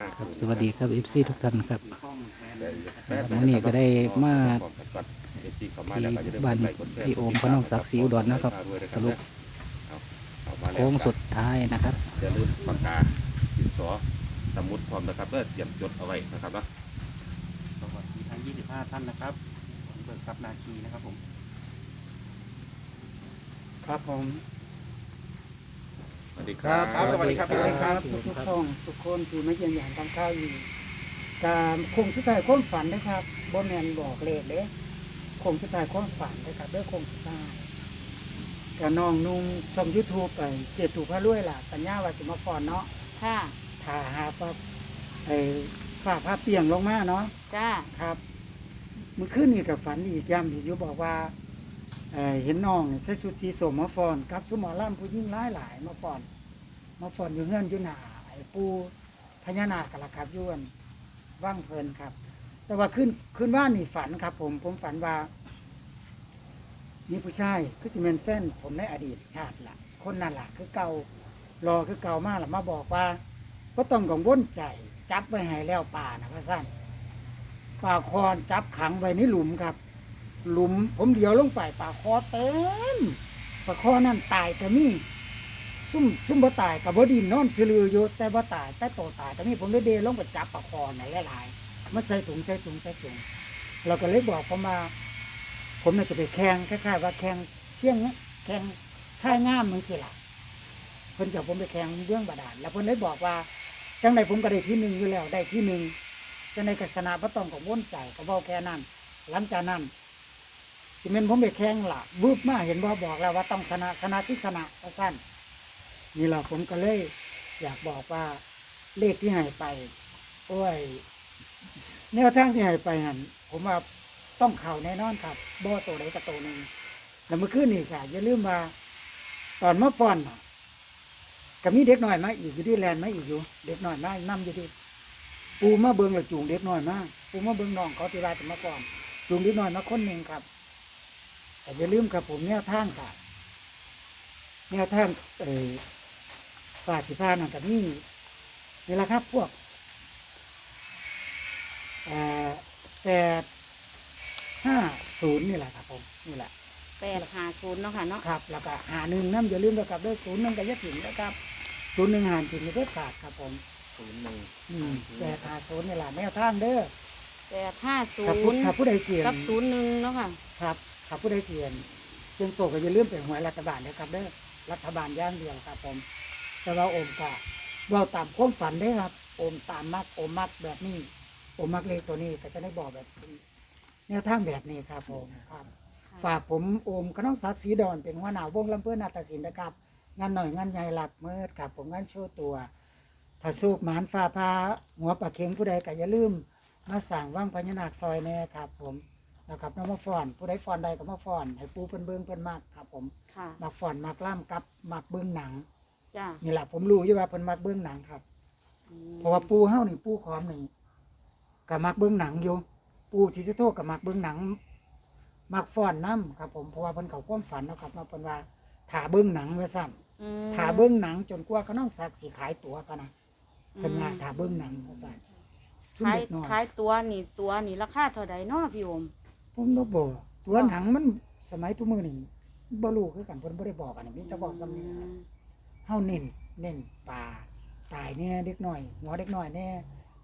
ครับสวัสดีครับ FC ทุกท่านครับวันนี้ก็ได้มาที่บ้านพี่โอมพระน้องศักดิ์ศรีอุดรนะครับ สรุปโค้งสุดท้ายนะครับอย่าลืมปากกาดินสอสมุดพร้อมนะครับเพื่อเตรียมจดเอาไว้นะครับเนาะสวัสดีทั้ง 25 ท่านนะครับผมเบิกทรัพย์นาคีนะครับผม ครับผมสวัส ดีครับครับสวัสดีครับ สวัสดีครับทุกทุกๆช่องทุกคนที่มาเยี่ยมยามทำข้าวอยู่การคงสุดท้ายความฝันนะครับบ่แมนบอกเลขเด้คงสุดท้ายความฝันนะครับเด้อคงสุดท้ายกับน้องนุ่งชมยูทูบไปเจ็ดถูกพระรวยล่ะสัญญาว่าสิมาฟอนเนาะค่ะ ถ่าหาปั๊บไอ้ฝ้าผ้าเปียงลงมาเนาะ จ้า ครับเมื่อคืนนี่กับฝันอีกย้ำอีกอยู่บอกว่าเอ่อเห็นน้องเนี่ยใส่ชุดสีส้มมาฟอนกับสุหมอล่ำผู้ยิ่งหลายหลายๆมาฟอน มาฟอนอยู่เงื่อนอยู่หนาไอ้ปูพญานาคกะละครับยวนว่างเพลินครับ แต่ว่าขึ้นขึ้นว่านนี่ฝันครับ ผมผมฝันว่า มีผู้ชายคือสิเมนแฟนผมในอดีตชาติละคนนั่นละคือเก่ารอคือเก่ามากละมาบอกว่าก็ต้องกังวลใจ จับไว้ให้แล้วป่านะพระสั้นป่าคอนจับขังไว้ในหลุมครับ หลุมผมเดียวลงไปป่าคอเต็มป่าคอนั่นตายแต่มี ซุ่มซุ่มบ่ตายกับบ่ดินนอนคือลืออยู่แต่บ่ตายแต่โตตายแต่มีผมได้เดลงไปจับป่าคอน่ะหลายๆมาใส่ถุงใส่ถุงใส่ถุงเราก็เลยบอกผมว่าผมน่าจะไปแข่งคล้ายๆว่าแข่งเชี่ยงเนี้ยแข่งชายงามมึงสิล่ะเพิ่นจะผมไปแข่งเรื่องบาดาลแล้วเพิ่นเลยบอกว่าจังใดผมก็ได้ที่หนึ่งอยู่แล้วได้ที่หนึ่งจะในกษณะพระต้องของวนใจก็บอกแค่นั้นหลังจากนั้นสิเมนผมไปแข่งล่ะบูบมาเห็นบ่บอกแล้วว่าต้องชนะชนะที่ชนะก็สั้น นี่แหละผมก็เลยอยากบอกว่าเลขที่หายไป โอ้ยแนวทางที่หายไปหันผมว่าต้องเข่าแน่นอนครับบ่ตัวใดกับตัวหนึ่งแล้วเมื่อคืนนี่ค่ะอย่าลืมว่าตอนมาฟ้อนก็มีเด็กหน้อยมาอีกอยู่ที่แลนด์มาอีกอยู่ เด็กหน้อยมานํอยู่ที่ปูมาเบิงแล้วจูงเด็กหน้อยมาปูมาเบิงน้องเขาตีลาจะมาก่อนจูงเด็กหน้อยมาคนหนึ่งครับ แต่อย่าลืมครับผมแนวทางค่ะแนวทางเออ ฝ่าสิพานั่นกับนี่นี่แหละครับพวกเอ่อแปดห้าศูนย์นี่แหละครับผมนี่แหละแปดหาศูนย์เนาะค่ะเนาะครับแล้วก็หาหนึ่งน้ำอย่าลืมนะครับด้วยศูนย์หนึ่งกับยะถิ่นนะครับศูนย์หนึ่งหารถิ่นไม่ได้ขาดครับผมศูนย์หนึ่งอืมแปดหาศูนย์นี่แหละแนวทางเด้อแปดห้าศูถ้าผู้นย์ถ้าผู้ใดเสียงกับศูนย์หนึ่งเนาะค่ะครับถ้าผู้ใดเสียงเสียงโตก็อย่าลืมไปหวยรัฐบาลนะครับเด้อรัฐบาลอย่างเดียวครับผม แต่ว่าโอมก็เราตามความฝันได้อครับ โอมตามมักโอมมักแบบนี้ โอมมักเลขตัวนี้ก็จะได้บอกแบบนี้แนวทางแบบนี้ครับผมครับ ฝากผมโอมกน้องศักดิ์ศรีดอนเป็นหัวหน้าวงลำเพื่อนนาฏศิลป์นะครับ งานหน่อยงานใหญ่หลักเมื่อครับผมงานโชว์ตัวถ้าสูกหมานฟ้าพาหัวปลาเค็งผู้ใดก็อย่าลืม มาสั่งว่างพญานาคซอยแน่ครับผมนะครับน้องมาฟอน ผู้ใดฟอนใดก็มาฟอน ให้ปูเพิ่นเบิ้งเพิ่นมากครับผม ค่ะ มักฟอนมักล่ำกับมักเบิ้งหนัง จ้านี่แหละผมรู้อยู่ว่าเพิ่นมักเบิ้งหนังครับอืมเพราะว่าปูเฮานี่ปูขอมนี่ก็มักเบิ้งหนังอยู่ ปูสิสิโทก็มักเบิ้งหนัง มักฟ้อนน้ำครับผมเพราะว่าเพิ่นเขาความฝันเนาะครับมาเพิ่นว่าถ่าเบิ้งหนังไว้ซ้อืมำถ่าเบิ้งหนังจนกว่าเขาน้องสักสิขายตั๋วกันนะเพิ่นว่าถ่าเบิ้งหนังไว้ซ้ำชุ่มขายเด็กน้อยขายตัวนี่ตัวนี่ราคาเท่าใดเนาะพี่โอมผมบ่บอกตัวหนังมันสมัยทุกมื้อนี่บ่รู้คือกันเพิ่นบ่ได้บอกกันนี่มีแต่บอกซ้ำนี้อืม เฮาเน้นเน้นปลาตายแน่เด็กน้อยหัวเด็กน้อยแน่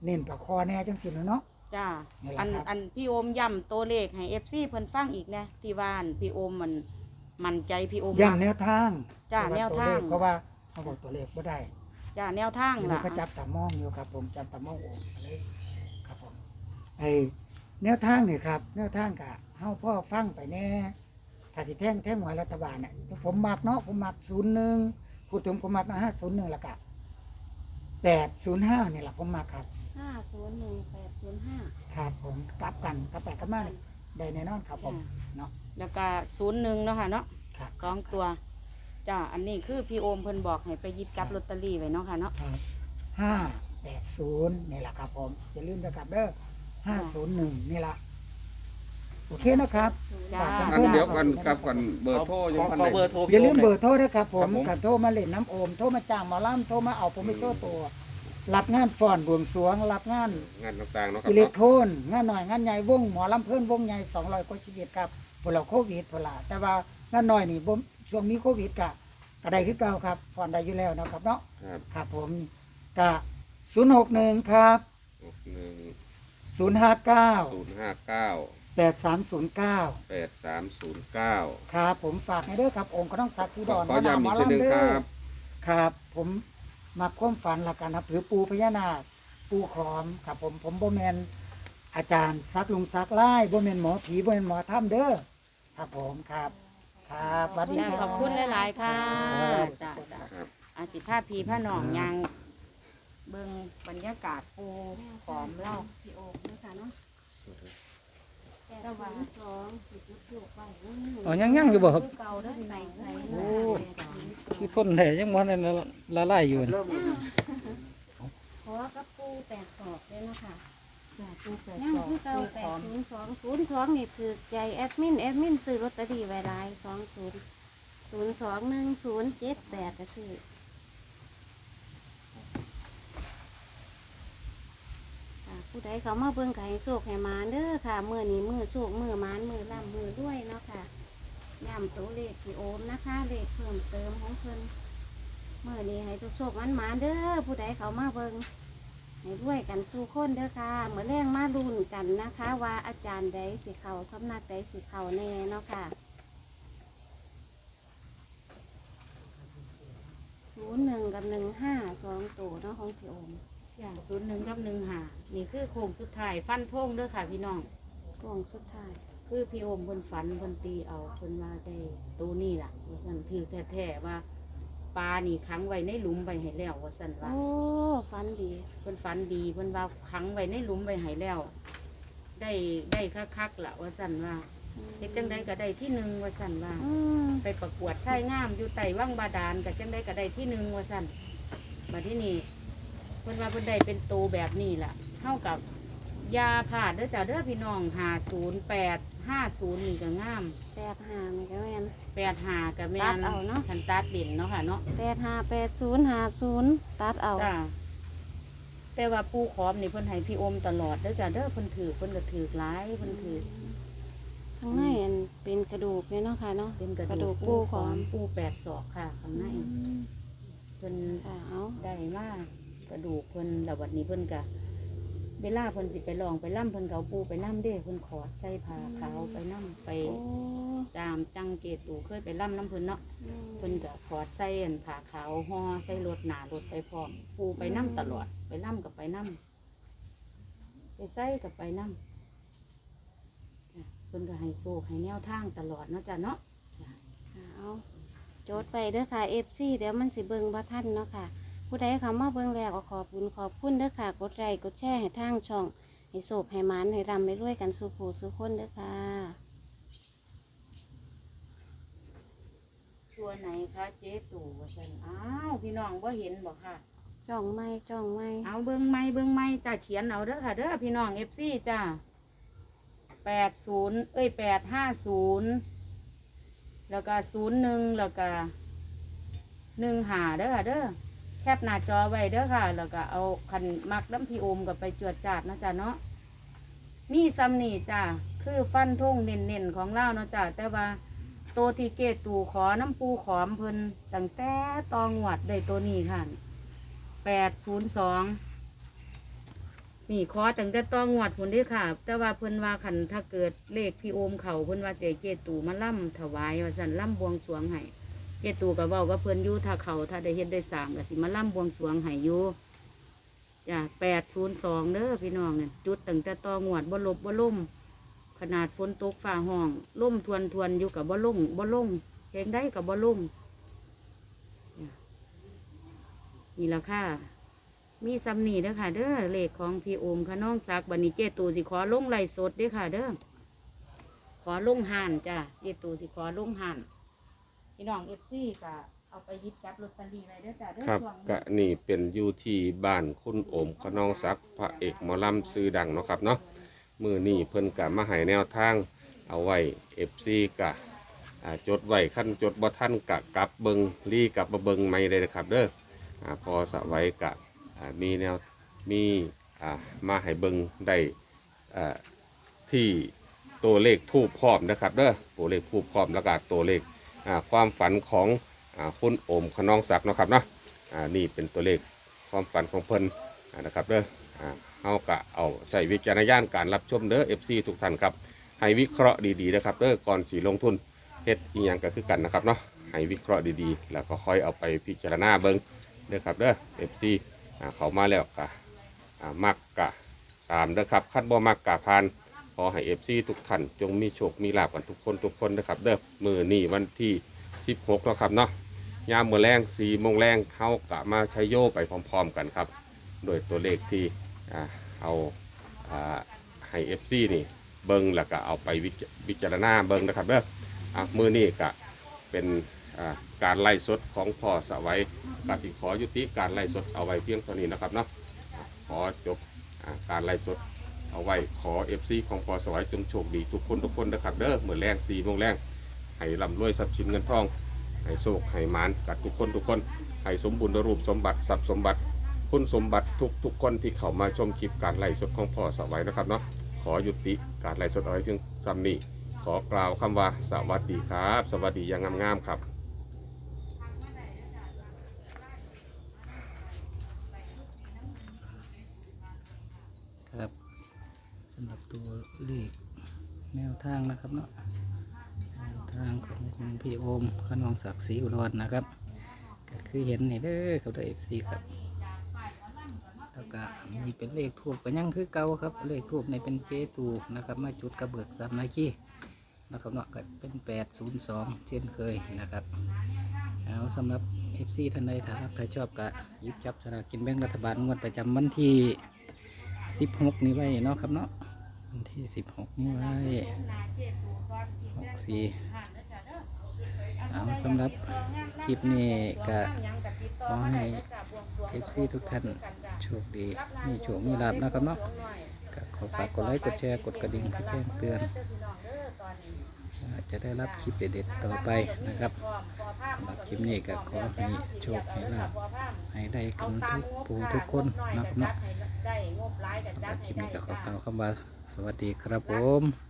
เน้นปลาคอแน่จังซี่เนาะจ้านี่แหละอันครับอันพี่โอมย้ำตัวเลขให้เอฟซีเพิ่นฟังอีกนะที่บ้านพี่โอมมันมันใจพี่โอมย้ำแนวทางจ้าเพระแนวตัวทางเลขเพราะว่าเขาบอกตัวเลขบ่ได้จ้าแนวทางเดี๋ยวล่ะเขาจับตามองอยู่ครับ ผมจับตามองโอ้เลยครับผมไอ้แนวทางนี่ครับ แนวทางกะเฮาพ่อฟังไปแน่ถ้าสิแท่งแท่งหวยรัฐบาลเนี่ยผมมักเนาะผมมัก01 พูดถึงผมมักนะ501แล้วก็805นี่แหละผมมักครับห้าศูนย์หนึ่งแปดศูนย์ห้าครับผมกลับกันกลับไปกลับมาเนี่ยได้แน่นอนครับผมเนาะแล้วก็ศูนย์หนึ่งเนาะค่ะเนาะครับสองตัวจ้าอันนี้คือพี่โอมเพิ่นบอกให้ไปหยิบจับลอตเตอรี่ไว้เนาะค่ะเนาะครับห้าแปดศูนย์นี่แหละครับผมอย่าลืมนะครับเด้อห้าศูนย์หนึ่งนี่แหละ โอเคนะครับ จ้าฝากอันเดี๋ยวกันครับกันเบอร์โทรยังพันขอได้เบอร์โทรอย่าลืมพี่เบโมอร์โทรนะครับผมครับผมกันโทรมาเล่นน้ำโอม โทรมาจ้างหมอลำโทรมาเอาผมไปโชว์ตัว รับงานฟ้อนบวงสรวง รับงานงานต่างๆเนาะครัอิบเล็กเนาะโทนงานหน่อยงานใหญ่วงหมอลำเพิ่นวงใหญ่200กว่าชีวิตครับพวกเราโควิดพวกเราแต่ว่างานน้อยนี่บ่ช่วงมีโควิดก็ก็ได้คือเก่าครับฟ้อนได้อยู่แล้วนะครับเนาะครับครับผมก็061ครับหกหนึ่ง059ศูนย์ห้าเก้า8309แปดสามศูนย์เก้า ครับผมฝากให้เด้อครับองค์ก็ต้องศักดิ์ศรีขดออนขอย้ำอีกทีหนึงครับ ครับ ผมมาความฝันละกันนะถือปูพญานาคปูขอมครับ ผมผมบ่แมนอาจารย์ซักลุงซักไล่บ่แมนหมอผีบ่แมนหมอถ้ำเด้อครับผมครับ ครับสวัสดีจ้าครับ ขอบคุณหลาย ๆ ค่ะครับจ้าจ้าครับ อาสิผ้าพีผ้าหนองยางเบิ่งบรรยากาศปูหอมเล่า พี่โอ๊คนะคะเนาะ แต่ระวัวังนสองสิบจุดถูกไปอ๋อยังยังอยู่บ่ครับ เก่าเด้อพี่ใส่น้องใส่เอ้ยที่พ่นแท้ยังบ่ได้ละละลายอยู่นั่นเริ่มเลยนะขอกับปูแปดศอกเลยเนาะคะจ้าปูแปดยังสองคือเก่าปูแปหดอมศูนย์สองศูนย์สองนี่คือใจแอดมินแอดมินซื้อลอตเตอรี่ไว้หลายสองศูนย์ศูนย์สองหนึ่งศูนย์เจ็ดแปดก็คือค่ะ ผู้ใดเขามาเบิ่งไก่โชคให้หมาเด้อค่ะมือนี้มือโชคมือหมานมือล่ำมือด้วยเนาะค่ะย้ำตัวเลขที่โอมนะคะเลขเพิ่มเติมของเพิ่นมือนี้ให้ทุกโชคมันหมานเด้อผู้ใดเขามาเบิ่งให้ด้วยกันสู้คนเด้อค่ะเหมือนแรงมาลุ้นกันนะคะ ว่าอาจารย์ใดสิเขาสำนักใดสิเขาแน่เนาะค่ะศูนย์หนึ่งกับหนึ่งห้าสองตัวเนาะของพี่โอม อย่างศูนย์หนึ่งกับหนึ่งหานี่คือโค้งสุดท้ายฟันธงเด้อค่ะพี่น้อง กล่องสุดท้ายคือพี่โอมเพิ่นฝันเพิ่นตีเอาเพิ่นว่าใจตัวนี่ล่ะว่าซั่นถือแท้ๆว่าปลานี่ขังไว้ในหลุมไว้ให้แล้วว่าซั่นว่า โอ้ฟันดีเพิ่นฝันดีเพิ่นว่าขังไว้ในหลุมไว้ให้แล้ว ได้ได้คักๆล่ะว่าซั่นว่าเฮ็ดจังไดก็ได้ที่หนึ่งว่าซั่นว่า อืมไปประกวดชายงามอยู่ไต่ว่างบาดาลก็จังไดก็ได้ที่หนึ่งว่าซั่นบัดที่นี่ เพิ่นว่าเพิ่นได้เป็นโตแบบนี้ล่ะเท่ากับยาผ่าดเด้อจ้าเด้อพี่น้อง508 50นี่ก็งามแปดห้านี่ก็แม่น แปดหากับแม่ตัดนเอาเนาะ คันตัดเด่นเนาะค่ะเนาะแปดห้าแปดศูนย์ห้าศูนย์ตัดเอาจ้าแต่ว่าปูขอมนี่เพิ่นให้พี่อมตลอดเด้อจ้าเด้อเพิ่นถือเพิ่นก็ถือหลายเพิ่นถือข้างในอันเป็นกระดูกเลยเนาะค่ะเนาะ เป็นกระกระดูดูกกปูปูขขออมมปูแปดศอกค่ะข้างในเพิ่นค่ะเอาได้มาก กระดูกเพิ่นแล้ววันนี้เพิ่นก็เวลาเพิ่นสิไปลองไปล่ำเพิ่นก็เอาปูไปล่ำเด้เพิ่นขอดใส่ผ้าขาวไปล่ำไปโอ้ตามจังเกตูเคยไปล่ำน้ำเพิ่นเนาะอืมเพิ่นก็ขอดใส่อันผ้าขาวห่อใส่รถหนารถไปพร้อมปูไปน้ำตลอดไปล่ำกับไปน้ำไปใส่กับไปน้ำจ้ะเพิ่นก็ให้โซ่ให้แนวทางตลอดเนาะจ้ะเนาะค่ะเอาโจทย์ไปเด้อค่ะ FC เดี๋ยวมันสิเบิ่งบ่ทันเนาะค่ะ ผู้ใดเข้ามาเบิ่งแล้วก็ขอบคุณขอบคุณเด้อค่ะ กดไลค์กดแชร์ให้ทางช่อง ให้โศกให้หมานให้รำไปด้วยกันสู่ผู้สู่คนเด้อค่ะ ตัวไหนคะเจ๊ตู่ว่าซั่นอ้าวพี่น้องบ่เห็นบ่ค่ะ จ้องไม่จ้องไม่เอาเบิ้งไม้เบิ้งไม้จ้าเขียนเอาเด้อค่ะเด้อพี่น้องเอฟซีจ้าแปดศูนย์เอ้ยแปดห้าศูนย์แล้วก็ศูนย์หนึ่งแล้วก็หนึ่งหาเด้อค่ะเด้อ แคปหน้าจอไว้เด้อค่ะ แล้วก็เอาคันมักน้ำพีโอมกับไปจวดจาดนะจ้าเนาะมีซัมนี่จ้าคือฟันทงเน่นๆของเล่าเนาะจ้าแต่ว่าโตวที่เกตตูขอน้ำปูขอมเพิ่นตั้งแต่ตองหวัดได้ตัวนี้ค่ะแปดศูนย์สองนี่ขอตั้งแต่ตองงวดผลเด้อค่ะ แต่ว่าเพิ่นว่าขันถ้าเกิดเลขพี่โอมเขาเพิ่นว่าเจเจตูมาล่ำถวายว่าสันล่ำบวงสรวงให้ เจตูก็เว้าก็เพิ่นอยู่ถ้าเขาถ้าได้เฮ็ดได้สามก็สิมาล่ำบวงสรวงให้อยู่จ้ะแปดศูนย์สองเด้อพี่น้องเนี่ยจุดตั้งแต่ตองวดบ่ลบบ่ล่มขนาดฝนตกฝ่าห้องล่มทวนทวนอยู่กับบ่ล่มบ่ล่มเฮงได้กับบ่ล่มนี่ละค่ะ มีซัมนี่เด้อค่ะ เด้อเลขของพี่โอมค่ะน้องซักบันนี้เจตูสิขอลงไล่สดเด้อค่ะ เด้อขอลงห่านจ้ะเจตูสิขอลงห่าน พี่น้องเอฟซีก็เอาไปหยิบจับลอตเตอรี่ไว้เด้อจ้ะเด้อครับช่วงก็นี่เป็นอยู่ที่บ้านคุณโอมขนองศักดิ์พระเอกหมอลำซื้อดังเนาะครับเนาะมือนี่เพิ่นกะมาให้แนวทาง เอาไว้เอฟซีกะอ่าจดไว้ขั้นจดบ่ท่านกะกลับเบิงรีกลับมาเบิงไม่ได้เลยครับเด้ออ่าพอสะไว้กะอ่ามีแนวมีอ่ามาให้เบิงได้อ่าที่ตัวเลขทูบพร้อมนะครับเด้อตัวเลขทูบพร้อมแล้วก็ตัวเลขอ่า ความฝันของคุณโอมขนองศักดิ์นะครับเนาะนี่เป็นตัวเลขความฝันของเพิ่นนะครับเด้อเฮากะเอาใส่วิจารณญาณการรับชมเด้อ FC ทุกท่านครับให้วิเคราะห์ดีๆนะครับเด้อก่อนสีลงทุนเฮ็ดอีหยังก็คือกันนะครับเนาะให้วิเคราะห์ดีๆ แล้วก็ค่อยเอาไปพิจารณาเบิ่งเด้อครับเด้อ FC อ่าเขามาแล้วกะมักกะตามเด้อครับคัดบ่มักกะพาน ขอให้ FC ทุกท่านจงมีโชค มีลาภกันทุกคนทุกคนนะครับ เด้อมือนี่วันที่ 16แล้วครับเนาะยามมือแรง4โมงแรงเขากะมาใช้โยไปพร้อม ๆ กันครับ โดยตัวเลขที่เอาอ่าให้ FC นี่ เบิ้งแล้วก็เอาไปวิจารณาเบิ้งนะครับเด้ออะมือนี่กะเป็นการไล่สดของพ่อสวัยกสิขอยุติการไล่สดเอาไว้เพียงเท่านี้นะครับเนาะขอจบการไล่สด เอาไว้ขอเอฟซีของพอสวัยจงโชคดีทุกคนทุกคนนะครับเด้อเหมือนแรงสี่โมงแรงให้ร่ำรวยทรัพย์สินเงินทองให้โชคให้มานกับทุกคนทุกคนให้สมบูรณ์รูปสมบัติทรัพย์สมบัติ คุณสมบัติทุกทุกคนที่เข้ามาชมคลิปการไล่สดของพ่อสวัยนะครับเนาะขอยุติการไล่สดเอาไว้เพียงซ้ำนี้ขอกล่าวคำว่าสวัสดีครับ สวัสดีอย่างงามๆครับครับ สำหรับตัวเลขแนวทางนะครับเนาะแนวทางของคุณพี่โอมขนองศักดิ์ศรีอุดรนะครับ ก็คือเห็นนี่เด้อกับตัวเอฟซีครับแล้วก็มีเป็นเลขทูบก็ยังคือเก่าครับ เลขทูบในเป็นเจตูนะครับ มาจุดกระเบิกสามนาคีนะครับเนาะก็เป็นแปดศูนย์สองเช่นเคยนะครับเอาสำหรับเอฟซีท่านใดถ้ารักถ้าชอบก็ยิบจับสลากกินแบ่งรัฐบาลงวดประจำวันที่ สิบหกนี่ไว้เนาะครับเนาะวันที่สิบหกนี่ไว้หกสี่เอาสำหรับคลิปนี้ก็ขอให้เอฟซีทุกท่านโชคดีมีโชคมีลาบนะครับเนาะก็ขอฝากกดไลค์กดแชร์กดกระดิ่งเพื่อแจ้งเตือน จะได้รับคลิปเด็ดๆต่อไปนะครับสำหรับคลิปนี้ก็ขอให้โชคให้ลาบให้ได้กันทุกผู้ทุกคนนะครับเนาะได้งบหลายกับคลิปนี้ก็ขอจ้ากล่าวคำว่าสวัสดีครับผม